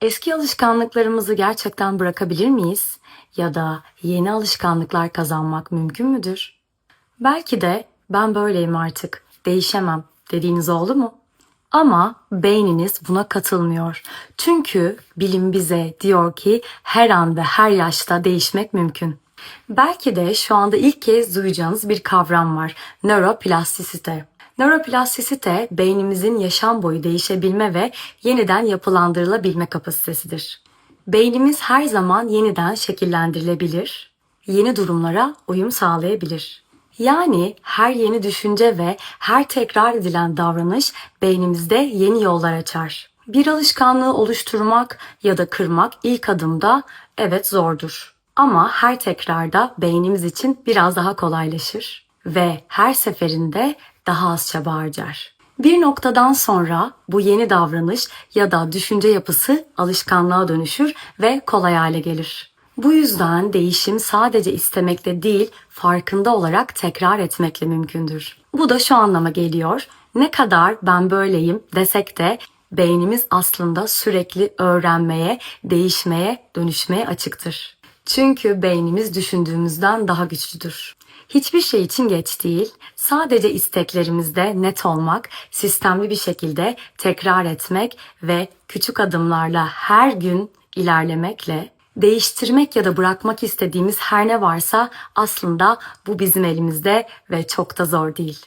Eski alışkanlıklarımızı gerçekten bırakabilir miyiz? Ya da yeni alışkanlıklar kazanmak mümkün müdür? Belki de ben böyleyim artık, değişemem dediğiniz oldu mu? Ama beyniniz buna katılmıyor. Çünkü bilim bize diyor ki her an ve her yaşta değişmek mümkün. Belki de şu anda ilk kez duyacağınız bir kavram var. Nöroplastisite. Nöroplastisite beynimizin yaşam boyu değişebilme ve yeniden yapılandırılabilme kapasitesidir. Beynimiz her zaman yeniden şekillendirilebilir, yeni durumlara uyum sağlayabilir. Yani her yeni düşünce ve her tekrar edilen davranış beynimizde yeni yollar açar. Bir alışkanlığı oluşturmak ya da kırmak ilk adımda evet zordur. Ama her tekrarda beynimiz için biraz daha kolaylaşır ve her seferinde daha az çaba harcar. Bir noktadan sonra bu yeni davranış ya da düşünce yapısı alışkanlığa dönüşür ve kolay hale gelir. Bu yüzden değişim sadece istemekle değil, farkında olarak tekrar etmekle mümkündür. Bu da şu anlama geliyor. Ne kadar ben böyleyim desek de beynimiz aslında sürekli öğrenmeye, değişmeye, dönüşmeye açıktır. Çünkü beynimiz düşündüğümüzden daha güçlüdür. Hiçbir şey için geç değil. Sadece isteklerimizde net olmak, sistemli bir şekilde tekrar etmek ve küçük adımlarla her gün ilerlemekle değiştirmek ya da bırakmak istediğimiz her ne varsa aslında bu bizim elimizde ve çok da zor değil.